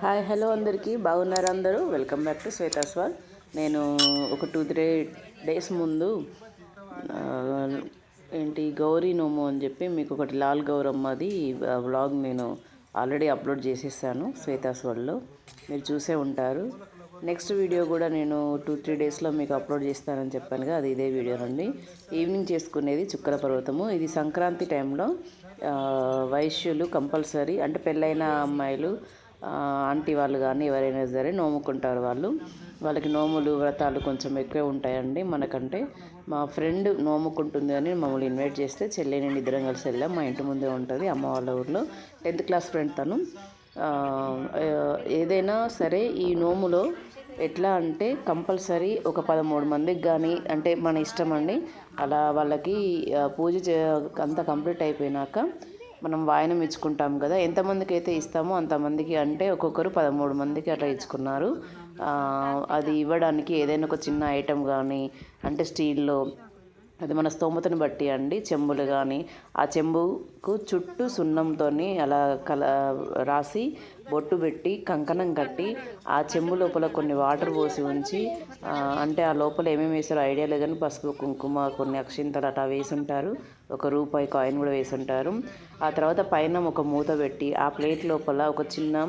Hi hello అందరికీ. బాగున్నారు అందరూ? వెల్కమ్ బ్యాక్ టు శ్వేతాస్వాల్ నేను ఒక టూ త్రీ డేస్ ముందు ఏంటి గౌరీ నోము అని చెప్పి మీకు ఒకటి లాల్ గౌరమ్మది వ్లాగ్ నేను ఆల్రెడీ అప్లోడ్ చేసేసాను శ్వేతాస్వాల్లో మీరు చూసే ఉంటారు. నెక్స్ట్ వీడియో కూడా నేను టూ త్రీ డేస్లో మీకు అప్లోడ్ చేస్తానని చెప్పానుగా అది ఇదే వీడియో అండి ఈవినింగ్ చేసుకునేది చుక్కల పర్వతము ఇది సంక్రాంతి టైంలో వైశ్యులు కంపల్సరీ అంటే పెళ్ళైన అమ్మాయిలు ఆంటీ వాళ్ళు కానీ ఎవరైనా సరే నోముకుంటారు వాళ్ళు. వాళ్ళకి నోములు వ్రతాలు కొంచెం ఎక్కువే ఉంటాయండి మనకంటే. మా ఫ్రెండ్ నోముకుంటుంది అని మమ్మల్ని ఇన్వైట్ చేస్తే చెల్లి నేను ఇద్దరం కలిసి వెళ్ళాం. మా ఇంటి ముందే ఉంటుంది అమ్మ వాళ్ళ ఊర్లో. టెన్త్ క్లాస్ ఫ్రెండ్ తను. ఏదైనా సరే ఈ నోములో ఎట్లా అంటే కంపల్సరీ ఒక పదమూడు మందికి కానీ అంటే మన ఇష్టం అండి. అలా వాళ్ళకి పూజ అంతా కంప్లీట్ అయిపోయినాక మనం వాయనం ఇచ్చుకుంటాం కదా ఎంతమందికి అయితే ఇస్తామో అంతమందికి అంటే ఒక్కొక్కరు పదమూడు మందికి అట్లా ఇచ్చుకున్నారు. అది ఇవ్వడానికి ఏదైనా ఒక చిన్న ఐటెం కానీ అంటే స్టీల్లో అది మన స్తోమతను బట్టి అండి చెంబులు కానీ ఆ చెంబుకు చుట్టూ సున్నంతో అలా కల రాసి బొట్టు పెట్టి కంకణం కట్టి ఆ చెంబు లోపల కొన్ని వాటర్ పోసి ఉంచి అంటే ఆ లోపల ఏమేమి వేసారో ఐడియా లేదని కానీ పసుపు కుంకుమ కొన్ని అక్షింతలు అట్లా వేసి ఉంటారు ఒక రూపాయి కాయిన్ కూడా వేసి ఉంటారు ఆ తర్వాత పైన ఒక మూత పెట్టి ఆ ప్లేట్ లోపల ఒక చిన్న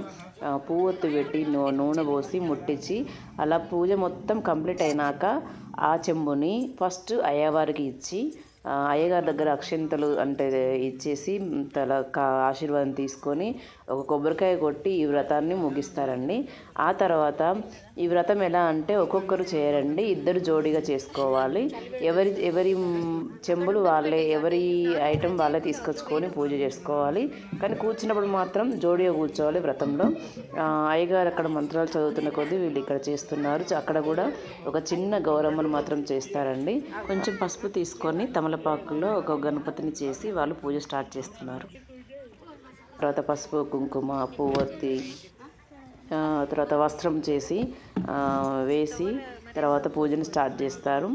పువ్వొత్తు పెట్టి నూనె పోసి ముట్టించి అలా పూజ మొత్తం కంప్లీట్ అయినాక ఆ చెంబుని ఫస్ట్ అయ్యవారికి ఇచ్చి అయ్యగారి దగ్గర అక్షింతలు అంటే ఇచ్చేసి తల కా ఆశీర్వాదం తీసుకొని ఒక కొబ్బరికాయ కొట్టి ఈ వ్రతాన్ని ముగిస్తారండి. ఆ తర్వాత ఈ వ్రతం ఎలా అంటే ఒక్కొక్కరు చేయరండి ఇద్దరు జోడిగా చేసుకోవాలి. ఎవరి ఎవరి చెంబులు వాళ్ళే ఎవరి ఐటెం వాళ్ళే తీసుకొచ్చుకొని పూజ చేసుకోవాలి. కానీ కూర్చున్నప్పుడు మాత్రం జోడిగా కూర్చోవాలి వ్రతంలో. అయ్యగారు అక్కడ మంత్రాలు చదువుతున్న కొద్దీ వీళ్ళు ఇక్కడ చేస్తున్నారు. అక్కడ కూడా ఒక చిన్న గౌరమ్మను మాత్రం చేస్తారండి. కొంచెం పసుపు తీసుకొని తమలపాకులో ఒక గణపతిని చేసి వాళ్ళు పూజ స్టార్ట్ చేస్తున్నారు. తర్వాత పసుపు కుంకుమ పువ్వొత్తి తర్వాత వస్త్రం చేసి వేసి తర్వాత పూజను స్టార్ట్ చేస్తారు.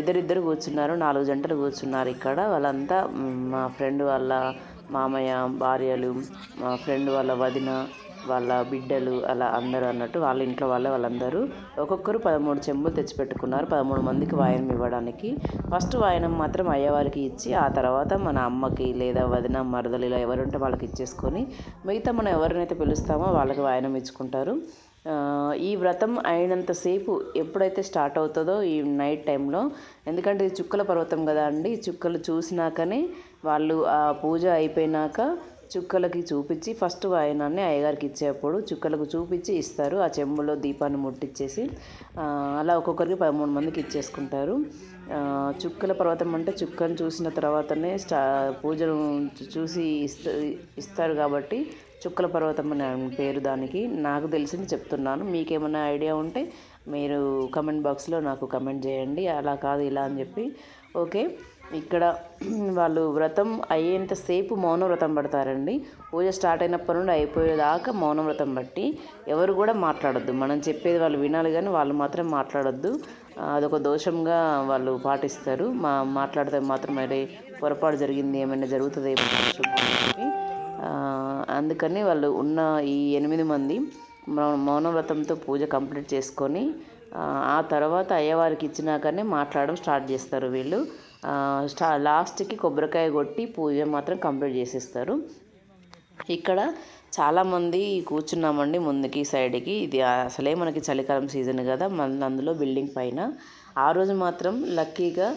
ఇద్దరిద్దరు కూర్చున్నారు నాలుగు జంటలు కూర్చున్నారు ఇక్కడ. వాళ్ళంతా మా ఫ్రెండ్ వాళ్ళ మామయ్య భార్యలు మా ఫ్రెండ్ వాళ్ళ వదిన వాళ్ళ బిడ్డలు అలా అందరూ అన్నట్టు వాళ్ళ ఇంట్లో వాళ్ళే వాళ్ళందరూ ఒక్కొక్కరు పదమూడు చెంబులు తెచ్చిపెట్టుకున్నారు. పదమూడు మందికి వాయనం ఇవ్వడానికి. ఫస్ట్ వాయనం మాత్రం అయ్యవారికి ఇచ్చి ఆ తర్వాత మన అమ్మకి లేదా వదిన మరదలు ఇలా ఎవరుంటే వాళ్ళకి ఇచ్చేసుకొని మిగతా మనం ఎవరినైతే పిలుస్తామో వాళ్ళకి వాయనం ఇచ్చుకుంటారు. ఈ వ్రతం అయినంతసేపు ఎప్పుడైతే స్టార్ట్ అవుతుందో ఈ నైట్ టైంలో ఎందుకంటే ఇది చుక్కల పర్వతం కదా అండి చుక్కలు చూసినాకనే వాళ్ళు ఆ పూజ అయిపోయినాక చుక్కలకి చూపించి ఫస్ట్ వాయనాన్ని అయ్యగారికి ఇచ్చేటప్పుడు చుక్కలకు చూపించి ఇస్తారు. ఆ చెంబులో దీపాన్ని ముట్టించేసి అలా ఒక్కొక్కరికి పదమూడు మందికి ఇచ్చేసుకుంటారు. చుక్కల పర్వతం అంటే చుక్కను చూసిన తర్వాతనే స్టా పూజను చూసి ఇస్త ఇస్తారు కాబట్టి చుక్కల పర్వతం అనే పేరు దానికి. నాకు తెలిసింది చెప్తున్నాను. మీకేమైనా ఐడియా ఉంటే మీరు కమెంట్ బాక్స్లో నాకు కమెంట్ చేయండి. అలా కాదు ఇలా అని చెప్పి. ఓకే. ఇక్కడ వాళ్ళు వ్రతం అయ్యేంతసేపు మౌన వ్రతం పడతారండి. పూజ స్టార్ట్ అయినప్పటి నుండి అయిపోయేదాకా మౌన వ్రతం బట్టి ఎవరు కూడా మాట్లాడొద్దు. మనం చెప్పేది వాళ్ళు వినాలి కానీ వాళ్ళు మాత్రం మాట్లాడొద్దు. అదొక దోషంగా వాళ్ళు పాటిస్తారు. మా మాట్లాడితే మాత్రం అరే పొరపాటు జరిగింది ఏమైనా జరుగుతుంది చెప్పి అందుకని వాళ్ళు ఉన్న ఈ ఎనిమిది మంది మౌ- మౌనవ్రతంతో పూజ కంప్లీట్ చేసుకొని ఆ, తర్వాత అయ్యవారికి ఇచ్చినాకనే మాట్లాడడం స్టార్ట్ చేస్తారు వీళ్ళు. స్టా లాస్ట్కి కొబ్బరికాయ కొట్టి పూజ మాత్రం కంప్లీట్ చేసేస్తారు. ఇక్కడ చాలామంది కూర్చున్నామండి ముందుకి సైడ్కి. ఇది అసలే మనకి చలికాలం సీజన్ కదా మన అందులో బిల్డింగ్ పైన. ఆ రోజు మాత్రం లక్కీగా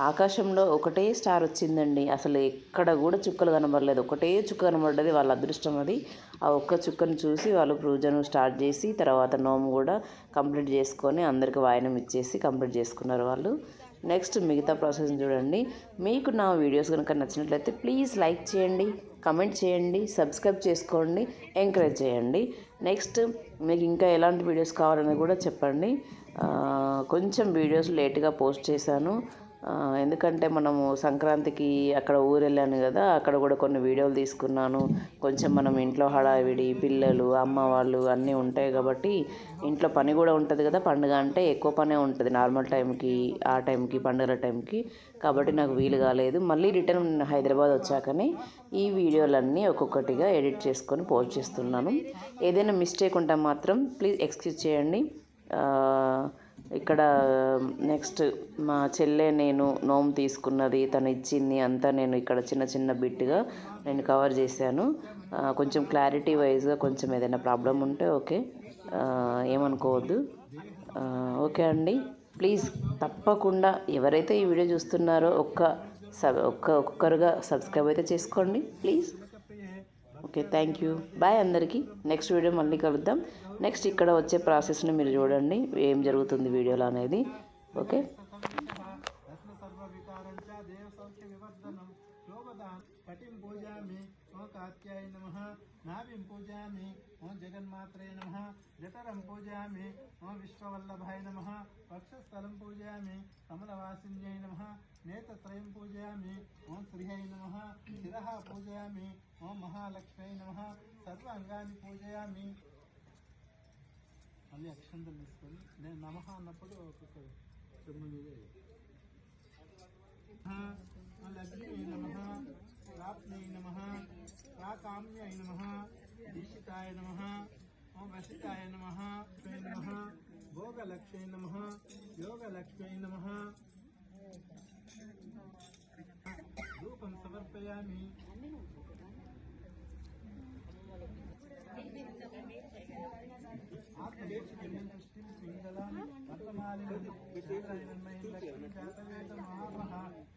ఆకాశంలో ఒకటే స్టార్ వచ్చిందండి. అసలు ఎక్కడ కూడా చుక్కలు కనబడలేదు. ఒకటే చుక్క కనబడ్డది వాళ్ళ అదృష్టం అది. ఆ ఒక్క చుక్కను చూసి వాళ్ళు పూజను స్టార్ట్ చేసి తర్వాత నోము కూడా కంప్లీట్ చేసుకొని అందరికి వాయనం ఇచ్చేసి కంప్లీట్ చేసుకున్నారు వాళ్ళు. నెక్స్ట్ మిగతా ప్రాసెస్ చూడండి. మీకు నా వీడియోస్ కనుక నచ్చినట్లయితే ప్లీజ్ లైక్ చేయండి కమెంట్ చేయండి సబ్స్క్రైబ్ చేసుకోండి ఎంకరేజ్ చేయండి. నెక్స్ట్ మీకు ఇంకా ఎలాంటి వీడియోస్ కావాలని కూడా చెప్పండి. కొంచెం వీడియోస్ లేట్గా పోస్ట్ చేశాను. ఎందుకంటే మనము సంక్రాంతికి అక్కడ ఊరు వెళ్ళాను కదా అక్కడ కూడా కొన్ని వీడియోలు తీసుకున్నాను. కొంచెం మనం ఇంట్లో హడావిడి పిల్లలు అమ్మ వాళ్ళు అన్నీ ఉంటాయి కాబట్టి ఇంట్లో పని కూడా ఉంటుంది కదా పండుగ అంటే ఎక్కువ పనే ఉంటుంది. నార్మల్ టైంకి ఆ టైంకి పండుగల టైంకి. కాబట్టి నాకు వీలు కాలేదు. మళ్ళీ రిటర్న్ హైదరాబాద్ వచ్చాకనే ఈ వీడియోలన్నీ ఒక్కొక్కటిగా ఎడిట్ చేసుకొని పోస్ట్ చేస్తున్నాను. ఏదైనా మిస్టేక్ ఉంటే మాత్రం ప్లీజ్ ఎక్స్క్యూజ్ చేయండి. ఇక్కడ నెక్స్ట్ మా చెల్లె నేను నోము తీసుకున్నది తను ఇచ్చింది అంతా నేను ఇక్కడ చిన్న చిన్న బిట్గా నేను కవర్ చేశాను. కొంచెం క్లారిటీ వైజ్గా కొంచెం ఏదైనా ప్రాబ్లం ఉంటే ఓకే ఏమనుకోవద్దు. ఓకే అండి. ప్లీజ్ తప్పకుండా ఎవరైతే ఈ వీడియో చూస్తున్నారో ఒక్క సబ్ ఒక్క ఒక్కరుగా సబ్స్క్రైబ్ అయితే చేసుకోండి please okay thank you bye అందరికీ. నెక్స్ట్ వీడియో మళ్ళీ కలుద్దాం. నెక్స్ట్ ఇక్కడ వచ్చే ప్రాసెస్ని మీరు చూడండి. ఏం జరుగుతుంది వీడియోలో అనేది. ఓకే పటిం పూజామి ఓం కాత్యాయ నమ నాభిం పూజామి ఓం జగన్మాత్రే నమ జఠరం పూజామి ఓం విశ్వవల్లభాయ నమ వక్షస్థలం పూజామి కమలవాసిన్యై నమ నేతత్రయం పూజయామి ఓం శ్రీహై నమ శిర పూజయామి ఓం మహాలక్ష్మై నమ సర్వాంగాన్ని పూజయామి. మళ్ళీ అక్షంతలు తీసుకొని నేను నమః అన్నప్పుడు ఒక్కొక్క చెమ్ము మీద వేయాలి. लक्ष्मी नमः प्राप्त्यै नमः प्राकाम्यै नमः दीक्षिताय नमः ॐ वसिताय नमः लक्ष्मै नमः भोगलक्ष्मै नमः योगलक्ष्मै नमः धूपं समर्पयामि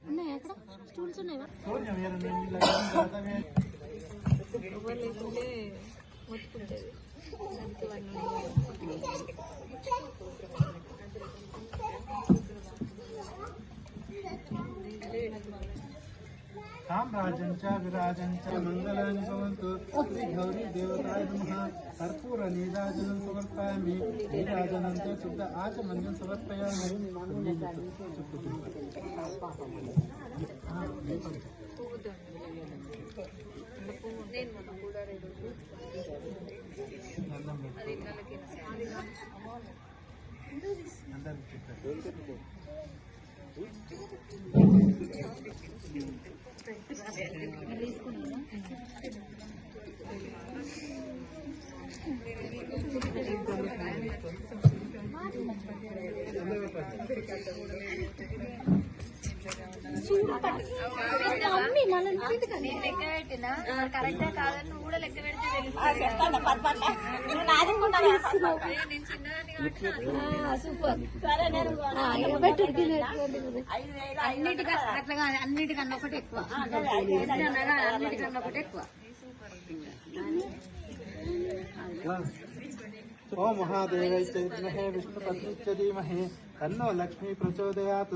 ఉన్నాయి అక్కడ? స్టూల్స్ ఉన్నాయా? శూన్యమేరని లేకుంటే కర్పూర నీరాజనం సమర్పయామి నీరాజనం చ శుద్ధ ఆచమన్యం సమర్పయామి నేను మొన్న కూడా రెండు అది ఇళ్ళకి అందరికి నేను లెక్క పెట్టినా కరెక్ట్ కాదని నువ్వు కూడా లెక్క పెడితే సూపర్ అన్నిటికన్నా అట్లా అన్నిటికన్నా ఒకటి ఎక్కువ అన్నిటికన్నా ఒకటి ఎక్కువ ఓ మహాదేవై విద్మహే విష్ణుపత్నిశ్చ ధీమహి తన్నో లక్ష్మీ ప్రచోదయాత్.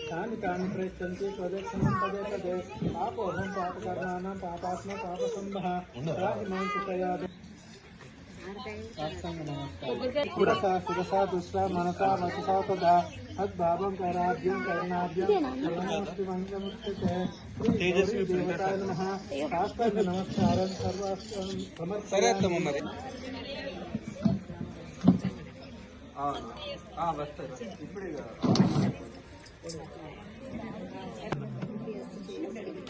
कामितानि प्रयच्छन्ति प्रदक्षिणं पदे पदे पापोऽहं पापकर्माणां पापात्मा पापसम्भः राजमांसिकया पुरसा सुरसा दुष्टा मनसा वचसा तदा। हद्भावं कराभ्यं कर्णाभ्यं नमोऽस्तु मङ्गलमुच्यते तेजस्वी देवताय नमः। साष्टाङ्ग नमस्कारं सर्वास्तं समर्पयामि। దేవతాయ నమః సాష్టాంగ నమస్కారం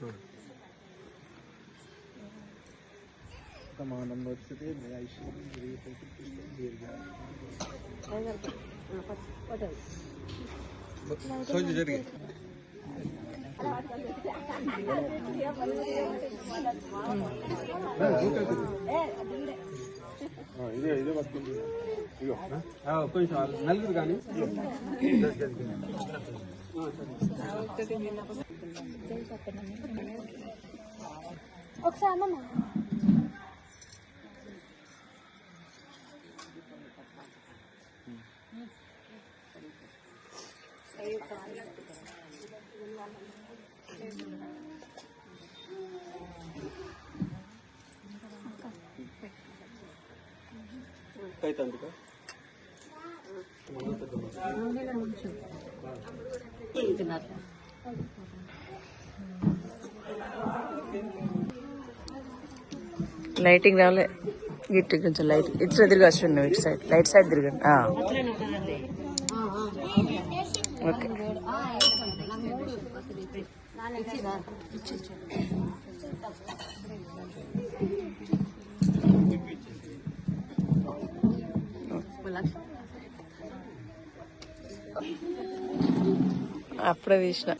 సర్వాస్తం వస్తుంది ఇప్పుడే చిట్టి నువ్వు కూడా చెప్పండి ప్రమాణం వర్షతే మయాయిష్యం దీర్ఘ కొంచెం నలుగురు కానీ. ఒకసారి లైటింగ్ రాలే. ఇటు కొంచెం లైట్ ఇటు తిరిగి వస్తుండే ఇటు సైడ్. లైట్ సైడ్ తిరగండి ఓకే. అప్పుడే తీసిన.